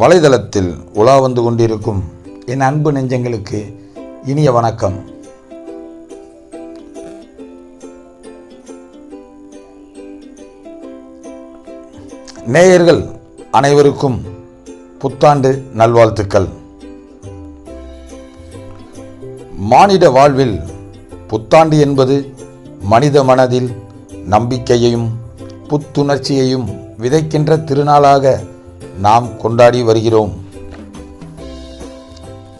வலைதளத்தில் உலா வந்து கொண்டிருக்கும் என் அன்பு நெஞ்சங்களுக்கு இனிய வணக்கம். நேயர்கள் அனைவருக்கும் புத்தாண்டு நல்வாழ்த்துக்கள். மானிட வாழ்வில் புத்தாண்டு என்பது மனித மனதில் நம்பிக்கையையும் புத்துணர்ச்சியையும் விதைக்கின்ற திருநாளாக நாம் கொண்டாடி வருகிறோம்.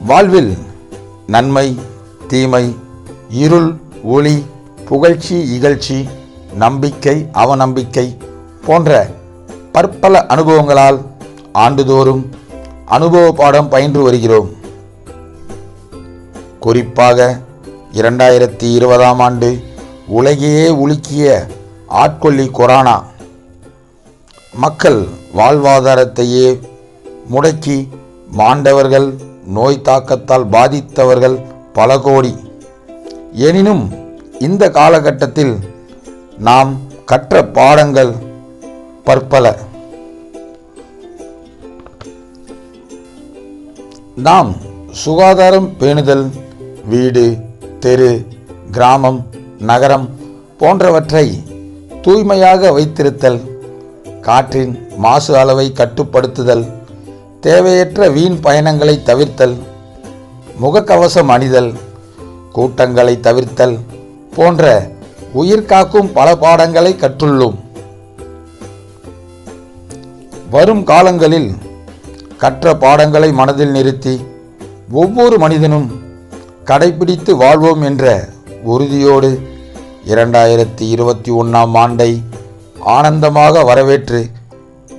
வாழ்வில் நன்மை தீமை இருள் ஒளி புகழ்ச்சி இகழ்ச்சி நம்பிக்கை அவநம்பிக்கை போன்ற பற்பல அனுபவங்களால் ஆண்டுதோறும் அனுபவ பாடம் பயின்று வருகிறோம். குறிப்பாக இரண்டாயிரத்தி இருபதாம் ஆண்டு உலகையே உலுக்கிய ஆட்கொல்லி கொரோனா மக்கள் வாழ்வாதாரத்தையே முடக்கி மாண்டவர்கள் நோய் தாக்கத்தால் பாதித்தவர்கள் பல கோடி. எனினும் இந்த காலகட்டத்தில் நாம் கற்ற பாடங்கள் பற்பல. நாம் சுகாதாரம் பேணுதல் வீடு தெரு கிராமம் நகரம் போன்றவற்றை தூய்மையாக வைத்திருத்தல் காற்றின் மாசு அளவை கட்டுப்படுத்துதல் தேவையற்ற வீண் பயணங்களை தவிர்த்தல் முகக்கவசம் அணிதல் கூட்டங்களை தவிர்த்தல் போன்ற உயிர் காக்கும் பல பாடங்களை கற்றுள்ளோம். வரும் காலங்களில் கற்ற பாடங்களை மனதில் நிறுத்தி ஒவ்வொரு மனிதனும் கடைபிடித்து வாழ்வோம் என்ற உறுதியோடு இரண்டாயிரத்தி இருபத்தி ஒன்றாம் ஆண்டை ஆனந்தமாக வரவேற்று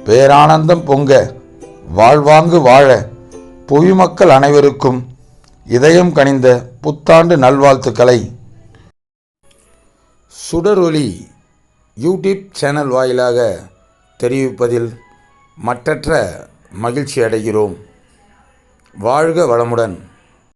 பேரானந்தம் பொங்க வாழ்வாங்கு வாழ புவிமக்கள் அனைவருக்கும் இதயம் கனிந்த புத்தாண்டு நல்வாழ்த்துக்களை. சுடரொலி யூடியூப் சேனல் வாயிலாக தெரிவிப்பதில் மற்றற்ற மகிழ்ச்சி அடைகிறோம். வாழ்க வளமுடன்.